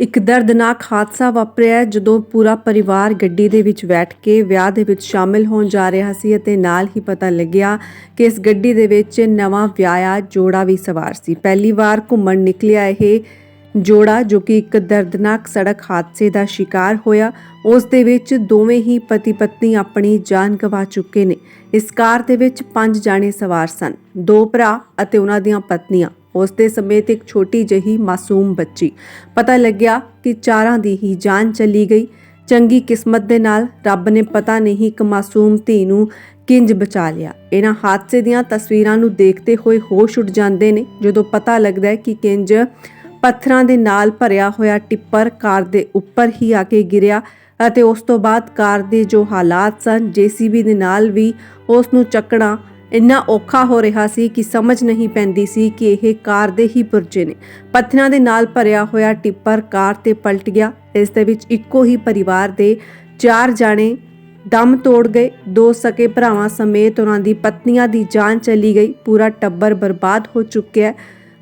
ਇੱਕ ਦਰਦਨਾਕ ਹਾਦਸਾ ਵਾਪਰਿਆ ਜਦੋਂ ਪੂਰਾ ਪਰਿਵਾਰ ਗੱਡੀ ਦੇ ਵਿੱਚ ਬੈਠ ਕੇ ਵਿਆਹ ਦੇ ਵਿੱਚ ਸ਼ਾਮਿਲ ਹੋਣ ਜਾ ਰਿਹਾ ਸੀ ਅਤੇ ਨਾਲ ਹੀ ਪਤਾ ਲੱਗਿਆ ਕਿ ਇਸ ਗੱਡੀ ਦੇ ਵਿੱਚ ਨਵਾਂ ਵਿਆਹਿਆ ਜੋੜਾ ਵੀ ਸਵਾਰ ਸੀ। ਪਹਿਲੀ ਵਾਰ ਘੁੰਮਣ ਨਿਕਲਿਆ ਇਹ ਜੋੜਾ, ਜੋ ਕਿ ਇੱਕ ਦਰਦਨਾਕ ਸੜਕ ਹਾਦਸੇ ਦਾ ਸ਼ਿਕਾਰ ਹੋਇਆ, ਉਸ ਦੇ ਵਿੱਚ ਦੋਵੇਂ ਹੀ ਪਤੀ ਪਤਨੀ ਆਪਣੀ ਜਾਨ ਗਵਾ ਚੁੱਕੇ ਨੇ। ਇਸ ਕਾਰ ਦੇ ਵਿੱਚ ਪੰਜ ਜਾਣੇ ਸਵਾਰ ਸਨ, ਦੋ ਭਰਾ ਅਤੇ ਉਹਨਾਂ ਦੀਆਂ ਪਤਨੀਆਂ। ਉਸ ਦੇ ਸਮੇਤ ਇੱਕ ਛੋਟੀ ਜਹੀ ਮਾਸੂਮ ਬੱਚੀ। ਪਤਾ ਲੱਗਿਆ ਕਿ ਚਾਰਾਂ ਦੀ ਹੀ ਜਾਨ ਚਲੀ ਗਈ। ਚੰਗੀ ਕਿਸਮਤ ਦੇ ਨਾਲ ਰੱਬ ਨੇ ਪਤਾ ਨਹੀਂ ਇੱਕ ਮਾਸੂਮ ਧੀ ਨੂੰ ਕਿੰਜ ਬਚਾ ਲਿਆ। ਇਹਨਾਂ ਹਾਦਸੇ ਦੀਆਂ ਤਸਵੀਰਾਂ ਨੂੰ ਦੇਖਦੇ ਹੋਏ ਹੋਸ਼ ਉੱਡ ਜਾਂਦੇ ਨੇ, ਜਦੋਂ ਪਤਾ ਲੱਗਦਾ ਹੈ ਕਿ ਕਿੰਜ ਪੱਥਰਾਂ ਦੇ ਨਾਲ ਭਰਿਆ ਹੋਇਆ ਟਿੱਪਰ ਕਾਰ ਦੇ ਉੱਪਰ ਹੀ ਆ ਕੇ ਗਿਰਿਆ ਅਤੇ ਉਸ ਤੋਂ ਬਾਅਦ ਕਾਰ ਦੇ ਜੋ ਹਾਲਾਤ ਸਨ, ਜੀਸੀਬੀ ਦੇ ਨਾਲ ਵੀ ਉਸ ਨੂੰ ਚੱਕਣਾ ਇੰਨਾ ਔਖਾ ਹੋ ਰਿਹਾ ਸੀ ਕਿ ਸਮਝ ਨਹੀਂ ਪੈਂਦੀ ਸੀ ਕਿ ਇਹ ਕਾਰ ਦੇ ਹੀ ਪੁਰਜੇ ਨੇ। ਪੱਥਰਾਂ ਦੇ ਨਾਲ ਭਰਿਆ ਹੋਇਆ ਟਿੱਪਰ ਕਾਰ ਤੇ ਪਲਟ ਗਿਆ। ਇਸ ਦੇ ਵਿੱਚ ਇੱਕੋ ਹੀ ਪਰਿਵਾਰ ਦੇ ਚਾਰ ਜਾਣੇ ਦਮ ਤੋੜ ਗਏ। ਦੋ ਸਕੇ ਭਰਾਵਾਂ ਸਮੇਤ ਉਹਨਾਂ ਦੀ ਪਤਨੀਆਂ ਦੀ ਜਾਨ ਚਲੀ ਗਈ। ਪੂਰਾ ਟੱਬਰ ਬਰਬਾਦ ਹੋ ਚੁੱਕਿਆ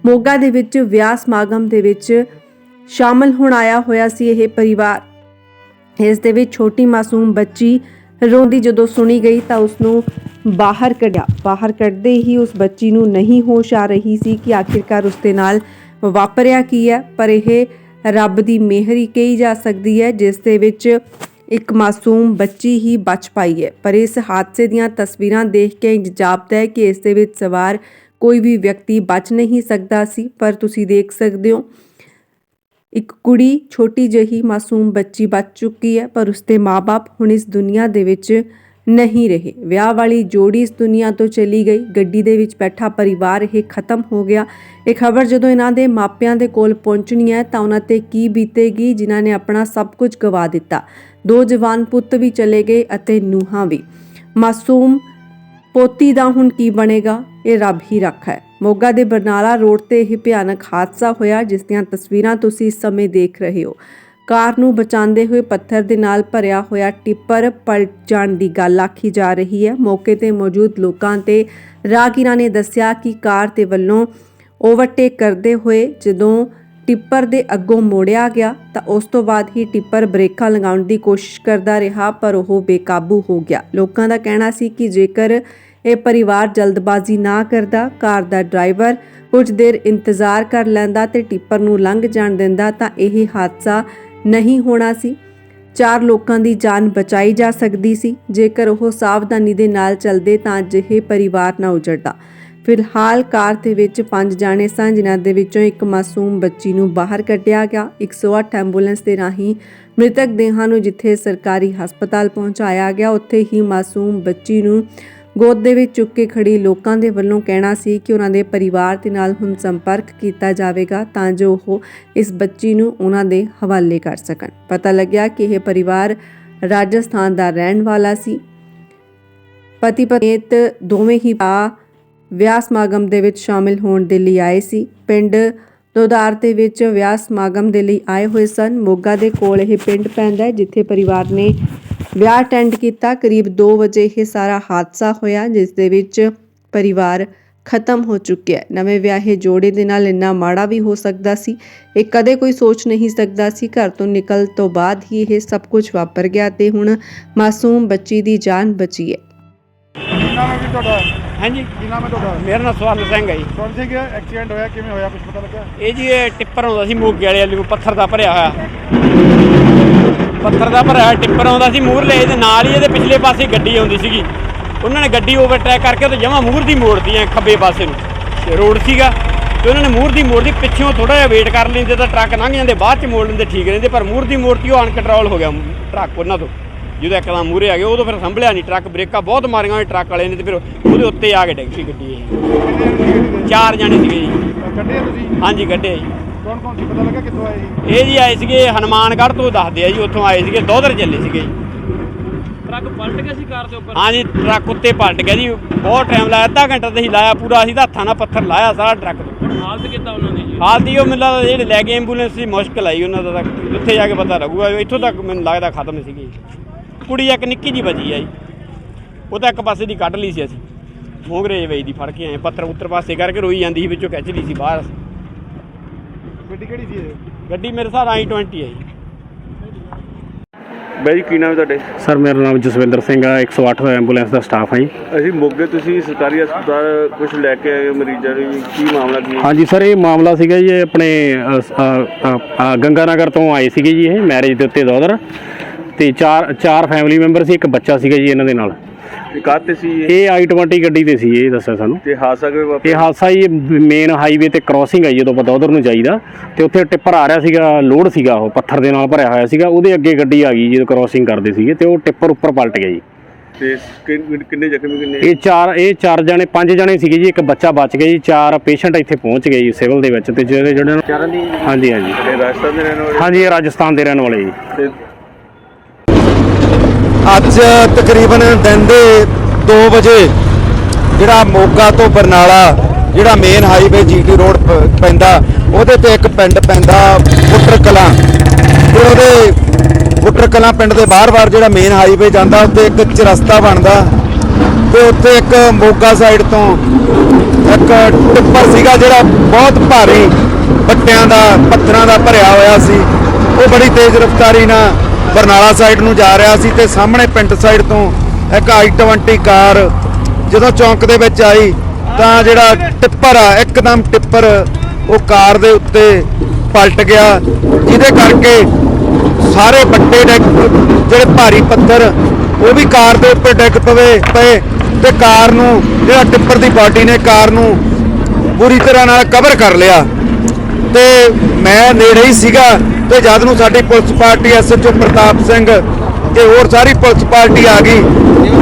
ਮੋਗਾ ਦੇ ਵਿੱਚ ਵਿਆਹ ਸਮਾਗਮ ਦੇ ਵਿੱਚ ਸ਼ਾਮਲ ਹੋਣ ਆਇਆ ਹੋਇਆ ਸੀ ਇਹ ਪਰਿਵਾਰ। ਇਸ ਦੇ ਵਿੱਚ ਛੋਟੀ ਮਾਸੂਮ ਬੱਚੀ ਰੋਂਦੀ ਜਦੋਂ ਸੁਣੀ ਗਈ ਤਾਂ ਉਸ ਨੂੰ ਬਾਹਰ ਕੱਢਿਆ। ਬਾਹਰ ਕੱਢਦੇ ਹੀ ਉਸ ਬੱਚੀ ਨੂੰ ਨਹੀਂ ਹੋਸ਼ ਆ ਰਹੀ ਸੀ ਕਿ ਆਖਿਰਕਾਰ ਉਸ ਦੇ ਨਾਲ ਵਾਪਰਿਆ ਕੀ ਹੈ, ਪਰ ਇਹ ਰੱਬ ਦੀ ਮਿਹਰ ਕਹੀ ਜਾ ਸਕਦੀ ਹੈ, ਜਿਸ ਦੇ ਵਿੱਚ ਇੱਕ ਮਾਸੂਮ ਬੱਚੀ ਹੀ ਬਚ ਪਾਈ ਹੈ। ਪਰ ਇਸ ਹਾਦਸੇ ਦੀਆਂ ਤਸਵੀਰਾਂ ਦੇਖ ਕੇ ਜਾਪਦਾ ਹੈ ਕਿ ਇਸ ਦੇ ਵਿੱਚ ਸਵਾਰ ਕੋਈ ਵੀ ਵਿਅਕਤੀ ਬਚ ਨਹੀਂ ਸਕਦਾ ਸੀ। ਪਰ ਤੁਸੀਂ ਦੇਖ ਸਕਦੇ ਹੋ ਇੱਕ ਕੁੜੀ ਛੋਟੀ ਜਿਹੀ ਮਾਸੂਮ ਬੱਚੀ ਬਚ ਚੁੱਕੀ ਹੈ, ਪਰ ਉਸਦੇ ਮਾਪੇ ਹੁਣ ਇਸ ਦੁਨੀਆ ਦੇ ਵਿੱਚ ਨਹੀਂ ਰਹੇ। ਵਿਆਹ ਵਾਲੀ ਜੋੜੀ ਇਸ ਦੁਨੀਆ ਤੋਂ ਚਲੀ ਗਈ। ਗੱਡੀ ਦੇ ਵਿੱਚ ਬੈਠਾ ਪਰਿਵਾਰ ਇਹ ਖਤਮ ਹੋ ਗਿਆ। ਇਹ ਖਬਰ ਜਦੋਂ ਇਹਨਾਂ ਦੇ ਮਾਪਿਆਂ ਦੇ ਕੋਲ ਪਹੁੰਚਣੀ ਹੈ, ਤਾਂ ਉਹਨਾਂ ਤੇ ਕੀ ਬੀਤੇਗੀ, ਜਿਨ੍ਹਾਂ ਨੇ ਆਪਣਾ ਸਭ ਕੁਝ ਗਵਾ ਦਿੱਤਾ। ਦੋ ਜਵਾਨ ਪੁੱਤ ਵੀ ਚਲੇ ਗਏ ਅਤੇ ਨੂਹਾਂ ਵੀ। ਮਾਸੂਮ ਪੋਤੀ ਦਾ ਹੁਣ ਕੀ ਬਣੇਗਾ, ਇਹ ਰੱਬ ਹੀ ਰੱਖਾ ਹੈ। ਮੋਗਾ ਦੇ ਬਰਨਾਲਾ ਰੋਡ ਤੇ ਇਹ ਭਿਆਨਕ ਹਾਦਸਾ ਹੋਇਆ, ਜਿਸ ਦੀਆਂ ਤਸਵੀਰਾਂ ਤੁਸੀਂ ਇਸ ਸਮੇਂ ਦੇਖ ਰਹੇ ਹੋ। ਕਾਰ ਨੂੰ ਬਚਾਉਂਦੇ ਹੋਏ ਪੱਥਰ ਦੇ ਨਾਲ ਭਰਿਆ ਹੋਇਆ ਟਿੱਪਰ ਪਲਟ ਜਾਣ ਦੀ ਗੱਲ ਆਖੀ ਜਾ ਰਹੀ ਹੈ। ਮੌਕੇ ਤੇ ਮੌਜੂਦ ਲੋਕਾਂ ਤੇ ਰਾਹਗੀਰਾਂ ਨੇ ਦੱਸਿਆ ਕਿ ਕਾਰ ਤੇ ਵੱਲੋਂ ਓਵਰਟੇਕ ਕਰਦੇ ਹੋਏ ਜਦੋਂ ਟਿੱਪਰ ਦੇ ਅੱਗੋਂ ਮੋੜਿਆ ਗਿਆ, ਤਾਂ ਉਸ ਤੋਂ ਬਾਅਦ ਹੀ ਟਿੱਪਰ ਬ੍ਰੇਕਾਂ ਲਗਾਉਣ ਦੀ ਕੋਸ਼ਿਸ਼ ਕਰਦਾ ਰਿਹਾ, ਪਰ ਉਹ ਬੇਕਾਬੂ ਹੋ ਗਿਆ। ਲੋਕਾਂ ਦਾ ਕਹਿਣਾ ਸੀ ਕਿ ਜੇਕਰ ਇਹ ਪਰਿਵਾਰ ਜਲਦਬਾਜ਼ੀ ਨਾ ਕਰਦਾ, ਕਾਰ ਦਾ ਡਰਾਈਵਰ ਕੁਝ ਦੇਰ ਇੰਤਜ਼ਾਰ ਕਰ ਲੈਂਦਾ ਤੇ ਟਿੱਪਰ ਨੂੰ ਲੰਘ ਜਾਣ ਦਿੰਦਾ ਤਾਂ ਇਹ ਹਾਦਸਾ ਨਹੀਂ ਹੋਣਾ ਸੀ। ਚਾਰ ਲੋਕਾਂ ਦੀ ਜਾਨ ਬਚਾਈ ਜਾ ਸਕਦੀ ਸੀ। ਜੇਕਰ ਉਹ ਸਾਵਧਾਨੀ ਦੇ ਨਾਲ ਚੱਲਦੇ ਤਾਂ ਅਜਿਹੇ ਪਰਿਵਾਰ ਨਾ ਉਜੜਦਾ। ਫਿਲਹਾਲ ਕਾਰ ਦੇ ਵਿੱਚ ਪੰਜ ਜਾਣੇ ਸਨ, ਜਿਨ੍ਹਾਂ ਦੇ ਵਿੱਚੋਂ ਇੱਕ ਮਾਸੂਮ ਬੱਚੀ ਨੂੰ ਬਾਹਰ ਕੱਢਿਆ ਗਿਆ। 108 ਐਂਬੂਲੈਂਸ ਦੇ ਰਾਹੀਂ ਮ੍ਰਿਤਕ ਦੇਹਾਂ ਨੂੰ ਜਿੱਥੇ ਸਰਕਾਰੀ ਹਸਪਤਾਲ ਪਹੁੰਚਾਇਆ ਗਿਆ, ਉੱਥੇ ਹੀ ਮਾਸੂਮ ਬੱਚੀ ਨੂੰ ਗੋਦ ਦੇ ਵਿੱਚ ਚੁੱਕ ਕੇ ਖੜੀ ਲੋਕਾਂ ਦੇ ਵੱਲੋਂ ਕਹਿਣਾ ਸੀ ਕਿ ਉਹਨਾਂ ਦੇ ਪਰਿਵਾਰ ਦੇ ਨਾਲ ਹੁਣ ਸੰਪਰਕ ਕੀਤਾ ਜਾਵੇਗਾ ਤਾਂ ਜੋ ਉਹ ਇਸ ਬੱਚੀ ਨੂੰ ਉਹਨਾਂ ਦੇ ਹਵਾਲੇ ਕਰ ਸਕਣ। ਪਤਾ ਲੱਗਿਆ ਕਿ ਇਹ ਪਰਿਵਾਰ ਰਾਜਸਥਾਨ ਦਾ ਰਹਿਣ ਵਾਲਾ ਸੀ। ਪਤੀ ਪਤਨੀਤ ਦੋਵੇਂ ਹੀ ਭਰਾ ਵਿਆਹ ਸਮਾਗਮ ਦੇ ਵਿੱਚ ਸ਼ਾਮਿਲ ਹੋਣ ਦੇ ਲਈ ਆਏ ਸੀ। ਪਿੰਡ ਦੋਦਾਰ ਦੇ ਵਿੱਚ ਵਿਆਹ ਸਮਾਗਮ ਦੇ ਲਈ ਆਏ ਹੋਏ ਸਨ। ਮੋਗਾ ਦੇ ਕੋਲ ਇਹ ਪਿੰਡ ਪੈਂਦਾ ਹੈ, ਜਿੱਥੇ ਪਰਿਵਾਰ ਨੇ ਵਿਆਹ ਅਟੈਂਡ ਕੀਤਾ। ਕਰੀਬ 2 ਵਜੇ ਇਹ ਸਾਰਾ ਹਾਦਸਾ ਹੋਇਆ ਜਿਸ ਦੇ ਵਿੱਚ ਪਰਿਵਾਰ ਖਤਮ ਹੋ ਚੁੱਕਿਆ। ਹੈ ਨਵੇਂ ਵਿਆਹੇ ਜੋੜੇ ਦੇ ਨਾਲ ਇੰਨਾ ਮਾੜਾ ਵੀ ਹੋ ਸਕਦਾ ਸੀ। ਇਹ ਕਦੇ ਕੋਈ ਸੋਚ ਨਹੀਂ ਸਕਦਾ ਸੀ। ਘਰ ਤੋਂ ਨਿਕਲ ਤੋਂ ਬਾਅਦ ਹੀ ਇਹ ਸਭ ਕੁਝ ਵਾਪਰ ਗਿਆ ਤੇ ਹੁਣ ਮਾਸੂਮ ਬੱਚੀ ਦੀ ਜਾਨ ਬਚੀ ਹੈ। ਕੀ ਨਾਮ ਹੈ ਜੀ ਤੁਹਾਡਾ? ਹਾਂਜੀ। ਕੀ ਨਾਮ ਹੈ ਤੁਹਾਡਾ? ਮੇਰਾ ਨਾਮ ਸਵਰਨ ਸਿੰਘ ਹੈ ਜੀ। ਕੌਣ ਸਿੰਘ ਐਕਸੀਡੈਂਟ ਹੋਇਆ ਕਿਵੇਂ ਹੋਇਆ? ਕੁਝ ਪਤਾ ਲੱਗਾ? ਇਹ ਜੀ ਇਹ ਟਿੱਪਰ ਆਉਂਦਾ ਸੀ ਮੋਗੇ ਵਾਲੇ ਵੱਲੋਂ ਪੱਥਰ ਦਾ ਭਰਿਆ ਹੋਇਆ। ਪੱਥਰ ਦਾ ਭਰਿਆ ਟਿੱਪਰ ਆਉਂਦਾ ਸੀ ਮੂਹਰਲੇ ਇਹਦੇ ਨਾਲ ਹੀ ਇਹਦੇ ਪਿਛਲੇ ਪਾਸੇ ਗੱਡੀ ਆਉਂਦੀ ਸੀਗੀ। ਉਹਨਾਂ ਨੇ ਗੱਡੀ ਓਵਰਟੇਕ ਕਰਕੇ ਤੇ ਜਮਾ ਮੂਹਰ ਦੀ ਮੋੜਦੀ ਐ ਖੱਬੇ ਪਾਸੇ ਨੂੰ। ਤੇ ਰੋਡ ਸੀਗਾ ਤੇ ਉਹਨਾਂ ਨੇ ਮੂਹਰ ਦੀ ਮੋੜਦੀ ਪਿੱਛੋਂ ਥੋੜਾ ਜਿਹਾ ਵੇਟ ਕਰ ਲੈਂਦੇ ਤਾਂ ਟਰੱਕ ਲੰਘ ਜਾਂਦੇ ਬਾਅਦ ਚ ਮੋੜ ਲੈਂਦੇ ਠੀਕ ਰਹਿੰਦੇ ਪਰ ਮੂਹਰ ਦੀ ਮੋੜਤੀ ਉਹ ਅਨਕੰਟਰੋਲ ਹੋ ਗਿਆ ਟਰੱਕ ਉਹਨਾਂ ਤੋਂ। ਜਦੋਂ ਇੱਕਦਮ ਮੂਹਰੇ ਆ ਗਏ ਉਦੋਂ ਫਿਰ ਸੰਭਲਿਆ ਨਹੀਂ ਟਰੱਕ ਬ੍ਰੇਕਾਂ ਬਹੁਤ ਮਾਰੀਆਂ ਟਰੱਕ ਵਾਲੇ ਨੇ ਤੇ ਫਿਰ ਉਹਦੇ ਉੱਤੇ ਆ ਕੇ ਡਿੱਗ ਪਈ ਗੱਡੀ ਇਹ। ਚਾਰ ਜਣੇ ਸੀਗੇ ਜੀ। ਕੱਢੇ ਤੁਸੀਂ? ਹਾਂਜੀ ਕੱਢੇ ਜੀ। ਕੌਣ ਕੌਣ ਸੀ? ਪਤਾ ਲੱਗਾ ਕਿੱਥੋਂ ਆਏ ਜੀ ਇਹ ਜੀ ਆਏ ਸੀਗੇ ਹਨੂਮਾਨਗੜ੍ਹ ਤੋਂ ਦੱਸਦੇ ਆ ਜੀ ਉੱਥੋਂ ਆਏ ਸੀਗੇ ਦੋਧਰ ਚੱਲੇ ਸੀਗੇ ਜੀ। ਟਰੱਕ ਪਲਟ ਗਿਆ ਸੀ ਕਾਰ ਦੇ ਉੱਪਰ? ਹਾਂਜੀ ਟਰੱਕ ਉੱਤੇ ਪਲਟ ਗਿਆ ਜੀ ਬਹੁਤ ਟਾਈਮ ਲਾਇਆ ਅੱਧਾ ਘੰਟਾ ਤੇ ਹੀ ਲਾਇਆ ਪੂਰਾ ਅਸੀਂ ਤਾਂ ਹੱਥਾਂ ਨਾਲ ਪੱਥਰ ਲਾਇਆ ਸਾਰਾ ਟਰੱਕ ਤੋਂ। ਹਾਲਤ ਕਿੱਦਾਂ ਉਹਨਾਂ ਦੀ ਜੀ? ਹਾਲ ਦੀ ਉਹ ਮੈਨੂੰ ਲੱਗਦਾ ਜਿਹੜੇ ਲੈ ਕੇ ਐਂਬੂਲੈਂਸ ਦੀ ਮੁਸ਼ਕਲ ਆਈ ਉਹਨਾਂ ਦਾ ਤਾਂ ਉੱਥੇ ਜਾ ਕੇ ਪਤਾ ਲੱਗੂਗਾ ਇੱਥੋਂ ਤੱਕ ਮੈਨੂੰ ਲੱਗਦਾ ਖਤਮ ਸੀਗੀ। ਕੁੜੀ ਇੱਕ ਨਿੱਕੀ ਜੀ ਬਚੀ ਆ ਜੀ। ਉਹ ਤਾਂ ਇੱਕ ਪਾਸੇ ਦੀ ਕੱਢ ਲਈ ਸੀ ਅਸੀਂ। ਮੋਗਰੇ ਵੇਈ ਦੀ ਫੜ ਕੇ ਆਏ ਪੱਥਰ ਉੱਤਰ ਪਾਸੇ ਕਰਕੇ ਰੋਈ ਜਾਂਦੀ ਸੀ ਵਿੱਚੋਂ ਖਿੱਚ ਲਈ ਸੀ ਬਾਹਰ। ਗੱਡੀ ਕਿਹੜੀ ਸੀ ਇਹ? ਗੱਡੀ ਮੇਰੇ ਹਿਸਾਬ ਆਈ 20 ਹੈ ਜੀ। ਬਾਈ ਜੀ ਕੀ ਨਾਮ ਹੈ ਤੁਹਾਡੇ? ਸਰ ਮੇਰਾ ਨਾਮ ਜਸਵਿੰਦਰ ਸਿੰਘ ਆ 108 ਐਂਬੂਲੈਂਸ ਦਾ ਸਟਾਫ ਹਾਂ ਜੀ। ਅਸੀਂ ਮੋਗੇ ਤੁਸੀਂ ਸਰਕਾਰੀ ਹਸਪਤਾਲ ਕੁਝ ਲੈ ਕੇ ਆਏ ਹੋ ਮਰੀਜ਼ਾਂ ਨੂੰ ਜੀ। ਕੀ ਮਾਮਲਾ ਕੀ ਹੈ? ਹਾਂਜੀ ਸਰ ਇਹ ਮਾਮਲਾ ਸੀਗਾ ਜੀ ਇਹ ਆਪਣੇ ਅ, ਸ- ਅ, ਅ, ਅ, ਗੰਗਾਨਗਰ ਤੋਂ ਆਏ ਸੀਗੇ ਜੀ ਇਹ ਮੈਰਿਜ ਦੇ ਉੱਤੇ ਦੋਦਰ ਤੇ ਚਾਰ ਚਾਰ ਫੈਮਿਲੀ ਮੈਂਬਰ ਸੀ ਇੱਕ ਬੱਚਾ ਸੀਗਾ ਜੀ ਇਹਨਾਂ ਦੇ ਨਾਲ। ਇਹ ਕਾਹਤੇ ਸੀ ਇਹ? ਇਹ i20 ਗੱਡੀ ਤੇ ਸੀ ਇਹ ਦੱਸਿਆ ਸਾਨੂੰ। ਤੇ ਹਾਦਸਾ ਕਿਵੇਂ ਇਹ ਵਾਪਰਿਆ ਹਾਦਸਾ ਜੀ ਮੇਨ ਹਾਈਵੇ ਤੇ ਕ੍ਰਾਸਿੰਗ ਹੈ ਜਦੋਂ ਆਪਾਂ ਦੋਦਰ ਨੂੰ ਜਾਈਦਾ ਤੇ ਉੱਥੇ ਟਿੱਪਰ ਆ ਰਿਹਾ ਸੀਗਾ ਲੋਡ ਸੀਗਾ ਉਹ ਪੱਥਰ ਦੇ ਨਾਲ ਭਰਿਆ ਹੋਇਆ ਸੀਗਾ ਉਹਦੇ ਅੱਗੇ ਗੱਡੀ ਆ ਗਈ ਜਦੋਂ ਕ੍ਰਾਸਿੰਗ ਕਰਦੇ ਸੀਗੇ ਤੇ ਉਹ ਟਿੱਪਰ ਉੱਪਰ ਪਲਟ ਗਿਆ ਜੀ। ਤੇ ਕਿੰਨ- ਕਿੰਨੇ ਜ਼ਖਮੀ ਕਿੰਨੇ? ਇਹ ਚਾਰ ਇਹ ਚਾਰ ਜਣੇ ਪੰਜ ਜਣੇ ਸੀਗੇ ਜੀ ਇੱਕ ਬੱਚਾ ਬਚ ਗਿਆ ਜੀ ਚਾਰ ਪੇਸ਼ੈਂਟ ਇੱਥੇ ਪਹੁੰਚ ਗਏ ਜੀ ਸਿਵਲ ਦੇ ਵਿੱਚ ਤੇ ਜਿਹੜੇ ਜਿਹੜੇ ਚਾਰਾਂ ਦੀ ਹਾਂਜੀ ਹਾਂਜੀ। ਇਹ ਰਾਜਸਥਾਨ ਦੇ ਰਹਿਣ ਵਾਲੇ? ਹਾਂਜੀ ਇਹ ਰਾਜਸਥਾਨ ਦੇ ਰਹਿਣ ਵਾਲੇ ਜੀ। ਤੇ ਅੱਜ ਤਕਰੀਬਨ ਦਿਨ ਦੇ 2 ਵਜੇ ਜਿਹੜਾ ਮੋਗਾ ਤੋਂ ਬਰਨਾਲਾ, ਜਿਹੜਾ ਮੇਨ ਹਾਈਵੇ ਜੀਟੀ ਰੋਡ ਪ- ਪੈਂਦਾ, ਉਹਦੇ ਤੇ ਇੱਕ ਪਿੰਡ ਪੈਂਦਾ ਪੁੱਟਰ ਕਲਾਂ ਤੇ ਉਹਦੇ ਪੁੱਟਰ ਕਲਾਂ ਪਿੰਡ ਦੇ ਬਾਹਰ-ਬਾਹਰ ਜਿਹੜਾ ਮੇਨ ਹਾਈਵੇ ਜਾਂਦਾ ਉੱਤੇ ਇੱਕ ਚਰਸਤਾ ਬਣਦਾ। ਤੇ ਉੱਥੇ ਇੱਕ ਮੋਗਾ ਸਾਈਡ ਤੋਂ ਇੱਕ ਟਿੱਪਰ ਸੀਗਾ, ਜਿਹੜਾ ਬਹੁਤ ਭਾਰੀ ਪੱਟਿਆਂ ਦਾ, ਪੱਥਰਾਂ ਦਾ ਭਰਿਆ ਹੋਇਆ ਸੀ। ਉਹ ਬੜੀ ਤੇਜ਼ ਰਫ਼ਤਾਰੀ ਨਾਲ ਬਰਨਾਲਾ ਸਾਈਡ ਨੂੰ ਜਾ ਰਿਹਾ ਸੀ ਤੇ ਸਾਹਮਣੇ ਪਿੰਡ ਸਾਈਡ ਤੋਂ ਇੱਕ i20 ਕਾਰ ਜਦੋਂ ਚੌਂਕ ਦੇ ਵਿੱਚ ਆਈ ਤਾਂ ਜਿਹੜਾ ਟਿੱਪਰ ਆ, ਇੱਕਦਮ ਟਿੱਪਰ ਉਹ ਕਾਰ ਦੇ ਉੱਤੇ ਪਲਟ ਗਿਆ, ਜਿਹਦੇ ਕਰਕੇ ਸਾਰੇ ਵੱਡੇ ਡੈਕ ਜਿਹੜੇ ਭਾਰੀ ਪੱਥਰ, ਉਹ ਵੀ ਕਾਰ ਦੇ ਉੱਪਰ ਡਿੱਗ ਪਵੇ ਪਏ ਤੇ ਕਾਰ ਨੂੰ, ਜਿਹੜਾ ਟਿੱਪਰ ਦੀ ਬਾਡੀ ਨੇ ਕਾਰ ਨੂੰ ਪੂਰੀ ਤਰ੍ਹਾਂ ਨਾਲ ਕਵਰ ਕਰ ਲਿਆ। ਤੇ ਮੈਂ ਨੇੜੇ ਹੀ ਸੀਗਾ ਤੇ ਜਦ ਨੂੰ ਸਾਡੀ police party SHO Pratap Singh ਤੇ ਹੋਰ ਸਾਰੀ ਪੁਲਿਸ ਪਾਰਟੀ ਆ ਗਈ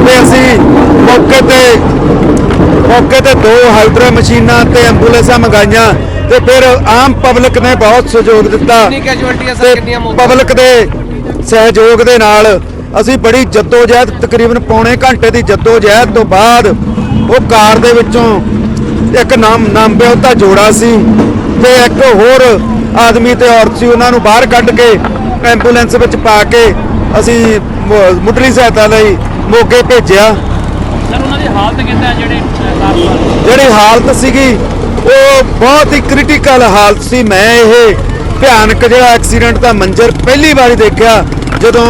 ਤੇ ਅਸੀਂ ਮੌਕੇ ਤੇ ਮੌਕੇ ਤੇ ਦੋ ਹਾਈਡਰਾ ਮਸ਼ੀਨਾਂ ਤੇ ਐਂਬੂਲੈਂਸਾਂ ਮੰਗਾਈਆਂ ਤੇ ਫਿਰ ਆਮ ਪਬਲਿਕ ਨੇ ਬਹੁਤ ਸਹਿਯੋਗ ਦਿੱਤਾ ਤੇ ਪਬਲਿਕ ਦੇ ਸਹਿਯੋਗ ਦੇ ਨਾਲ ਅਸੀਂ ਬੜੀ ਜੱਦੋ-ਜਹਿਦ ਤਕਰੀਬਨ ਪੌਣੇ ਘੰਟੇ ਦੀ ਜੱਦੋ-ਜਹਿਦ ਤੋਂ ਬਾਅਦ ਉਹ ਕਾਰ ਦੇ ਵਿੱਚੋਂ ਇੱਕ ਨਾਮ ਨਾਮ ਵਿਆਹੁਤਾ ਜੋੜਾ ਸੀ। ਤੇ ਇੱਕ ਹੋਰ ਆਦਮੀ ਤੇ ਔਰਤ ਸੀ ਉਹਨਾਂ ਨੂੰ ਬਾਹਰ ਕੱਢ ਕੇ ਐਂਬੂਲੈਂਸ ਵਿੱਚ ਪਾ ਕੇ ਅਸੀਂ ਮੁੱਢਲੀ ਸਹਾਇਤਾ ਲਈ ਮੋਗੇ ਭੇਜਿਆ। ਸਰ ਉਹਨਾਂ ਦੀ ਹਾਲਤ ਕਿੱਦਾਂ ਹੈ ਜਿਹੜੇ ਹਾਲਤ ਸੀਗੀ ਉਹ ਬਹੁਤ ਹੀ ਕ੍ਰਿਟੀਕਲ ਹਾਲਤ ਸੀ। ਮੈਂ ਇਹ ਭਿਆਨਕ ਜਿਹੜਾ ਐਕਸੀਡੈਂਟ ਦਾ ਮੰਜ਼ਰ ਪਹਿਲੀ ਵਾਰੀ ਦੇਖਿਆ ਜਦੋਂ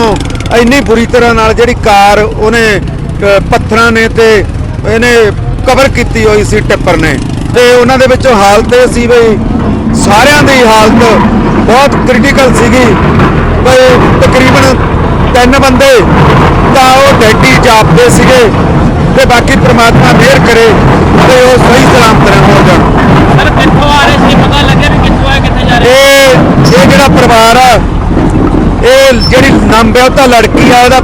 ਇੰਨੀ ਬੁਰੀ ਤਰ੍ਹਾਂ ਨਾਲ ਜਿਹੜੀ ਕਾਰ ਉਹਨੇ ਪੱਥਰਾਂ ਨੇ ਤੇ ਇਹਨੇ ਕਵਰ ਕੀਤੀ ਹੋਈ ਸੀ ਟਿੱਪਰ ਨੇ। ਤੇ ਉਹਨਾਂ ਦੇ ਵਿੱਚੋਂ ਹਾਲਤ ਇਹ ਸੀ ਬਈ ਸਾਰਿਆਂ ਦੀ ਹਾਲਤ ਬਹੁਤ ਕ੍ਰਿਟੀਕਲ ਸੀਗੀ। ਬਈ ਤਕਰੀਬਨ ਤਿੰਨ ਬੰਦੇ ਤਾਂ ਉਹ ਡੈਡੀ ਜਾਪਦੇ ਸੀਗੇ ਤੇ ਬਾਕੀ ਪ੍ਰਮਾਤਮਾ ਮਿਹਰ ਕਰੇ ਤੇ ਉਹ ਸਹੀ ਸਲਾਮਤ ਰਹਿਣ ਹੋ ਜਾਣ। ਸਰ ਕਿੱਥੋਂ ਆ ਰਹੇ ਸੀ? ਪਤਾ ਲੱਗਿਆ ਵੀ ਕਿੱਥੋਂ ਆਏ ਕਿੱਥੇ ਜਾ ਰਹੇ ਇਹ ਇਹ ਜਿਹੜਾ ਪਰਿਵਾਰ ਆ ਇਹ ਜਿਹੜੀ ਨਾਮ ਵਿਆਹੁਤਾ ਲੜਕੀ ਆ ਉਹਦਾ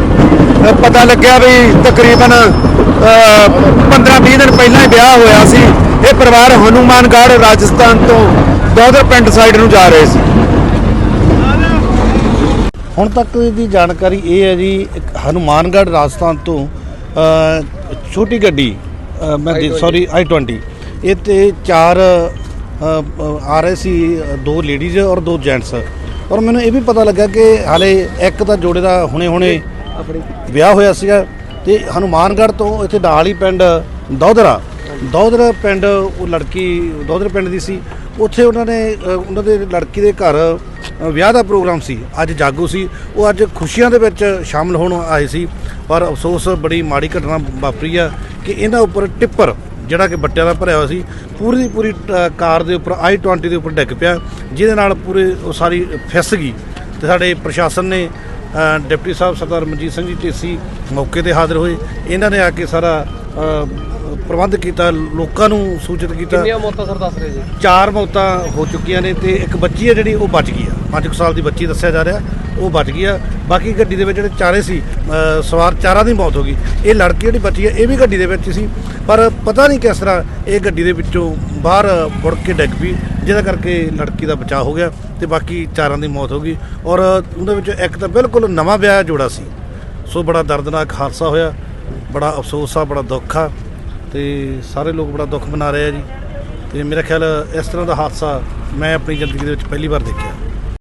ਪਤਾ ਲੱਗਿਆ ਵੀ ਤਕਰੀਬਨ 15-20 ਦਿਨ ਪਹਿਲਾਂ ਹੀ ਵਿਆਹ ਹੋਇਆ ਸੀ। ਪਰਿਵਾਰ ਹਨੂਮਾਨਗੜ੍ਹ ਰਾਜਸਥਾਨ ਤੋਂ ਦੋਦਰ ਪਿੰਡ ਸਾਈਡ ਨੂੰ ਜਾ ਰਹੇ ਸੀ। ਹੁਣ ਤੱਕ ਦੀ ਜਾਣਕਾਰੀ ਇਹ ਹੈ ਜੀ ਇੱਕ ਹਨੂਮਾਨਗੜ੍ਹ ਰਾਜਸਥਾਨ ਤੋਂ ਅ, ਛੋਟੀ ਗੱਡੀ ਅ, ਮੈਂ ਸੌਰੀ i20 ਇਹ ਤੇ ਚਾਰ ਅ, ਅ, ਆ ਰਹੇ ਸੀ ਅ, ਦੋ ਲੇਡੀਜ਼ ਔਰ ਦੋ ਜੈਂਟਸ ਔਰ ਮੈਨੂੰ ਇਹ ਵੀ ਪਤਾ ਲੱਗਾ ਕਿ ਹਾਲੇ ਇੱਕ ਤਾਂ ਜੋੜੇ ਦਾ ਹੁਣੇ-ਹੁਣੇ ਵਿਆਹ ਹੋਇਆ ਸੀਗਾ ਤੇ ਹਨੂਮਾਨਗੜ੍ਹ ਤੋਂ ਇੱਥੇ ਡਾਲੀ ਪਿੰਡ ਦੌਦਰਾ। ਦੌਦਰ ਪਿੰਡ ਉਹ ਲੜਕੀ ਦੌਦਰ ਪਿੰਡ ਦੀ ਸੀ। ਉੱਥੇ ਉਹਨਾਂ ਨੇ ਉਹਨਾਂ ਦੇ ਲੜਕੀ ਦੇ ਘਰ ਵਿਆਹ ਦਾ ਪ੍ਰੋਗਰਾਮ ਸੀ। ਅੱਜ ਜਾਗੋ ਸੀ। ਉਹ ਅੱਜ ਖੁਸ਼ੀਆਂ ਦੇ ਵਿੱਚ ਸ਼ਾਮਲ ਹੋਣ ਆਏ ਸੀ। ਪਰ ਅਫਸੋਸ ਬੜੀ ਮਾੜੀ ਘਟਨਾ ਵਾਪਰੀ ਆ ਕਿ ਇਹਨਾਂ ਉੱਪਰ ਟਿੱਪਰ ਜਿਹੜਾ ਕਿ ਬੱਟਿਆਂ ਦਾ ਭਰਿਆ ਹੋਇਆ ਸੀ ਪੂਰੀ ਦੀ ਪੂਰੀ ਅ, ਕਾਰ ਦੇ ਉੱਪਰ i20 ਦੇ ਉੱਪਰ ਡਿੱਗ ਪਿਆ। ਜਿਹਦੇ ਨਾਲ ਪੂਰੇ ਉਹ ਸਾਰੀ ਫਿਸ ਗਈ। ਤੇ ਸਾਡੇ ਪ੍ਰਸ਼ਾਸਨ ਨੇ ਡਿਪਟੀ ਸਾਹਿਬ ਸਰਦਾਰ ਮਨਜੀਤ ਸਿੰਘ ਜੀ ਢੇਸੀ ਮੌਕੇ ਤੇ ਹਾਜ਼ਰ ਹੋਏ। ਇਹਨਾਂ ਨੇ ਆ ਕੇ ਸਾਰਾ ਪ੍ਰਬੰਧ ਕੀਤਾ ਲੋਕਾਂ ਨੂੰ ਸੂਚਿਤ ਕੀਤਾ। ਕਿੰਨੀਆਂ ਮੌਤਾਂ ਸਰ ਦੱਸ ਰਹੇ ਜੀ? ਚਾਰ ਮੌਤਾਂ ਹੋ ਚੁੱਕੀਆਂ ਨੇ ਤੇ ਇੱਕ ਬੱਚੀ ਹੈ ਜਿਹੜੀ ਉਹ ਬਚ ਗਈ ਆ। 5 ਸਾਲ ਦੀ ਬੱਚੀ ਦੱਸਿਆ ਜਾ ਰਿਹਾ ਉਹ ਬਚ ਗਈ ਆ। ਬਾਕੀ ਗੱਡੀ ਦੇ ਵਿੱਚ ਜਿਹੜੇ ਚਾਰੇ ਸੀ ਅ, ਸਵਾਰ ਚਾਰਾਂ ਦੀ ਮੌਤ ਹੋ ਗਈ। ਇਹ ਲੜਕੀ ਜਿਹੜੀ ਬੱਚੀ ਹੈ ਇਹ ਵੀ ਗੱਡੀ ਦੇ ਵਿੱਚ ਸੀ। ਪਰ ਪਤਾ ਨਹੀਂ ਕਿਸ ਤਰ੍ਹਾਂ ਇਹ ਗੱਡੀ ਦੇ ਵਿੱਚੋਂ ਬਾਹਰ ਮੁੜ ਕੇ ਡਿੱਗ ਪਈ ਜਿਹਦਾ ਕਰਕੇ ਲੜਕੀ ਦਾ ਬਚਾਅ ਹੋ ਗਿਆ ਤੇ ਬਾਕੀ ਚਾਰਾਂ ਦੀ ਮੌਤ ਹੋ ਗਈ। ਔਰ ਉਹਦੇ ਵਿੱਚ ਇੱਕ ਤਾਂ ਬਿਲਕੁਲ ਨਵਾਂ ਵਿਆਹ ਜੋੜਾ ਸੀ। ਸੋ ਬੜਾ ਦਰਦਨਾਕ ਹਾਦਸਾ ਹੋਇਆ ਬੜਾ ਅਫਸੋਸ ਆ ਬੜਾ ਦੁੱਖ ਆ। ਤੇ ਸਾਰੇ ਲੋਕ ਬੜਾ ਦੁੱਖ ਮਨਾ ਰਹੇ ਆ ਜੀ। ਤੇ ਮੇਰਾ ਖਿਆਲ ਇਸ ਤਰ੍ਹਾਂ ਦਾ ਹਾਦਸਾ ਮੈਂ ਆਪਣੀ ਜ਼ਿੰਦਗੀ ਦੇ ਵਿੱਚ ਪਹਿਲੀ ਵਾਰ ਦੇਖਿਆ।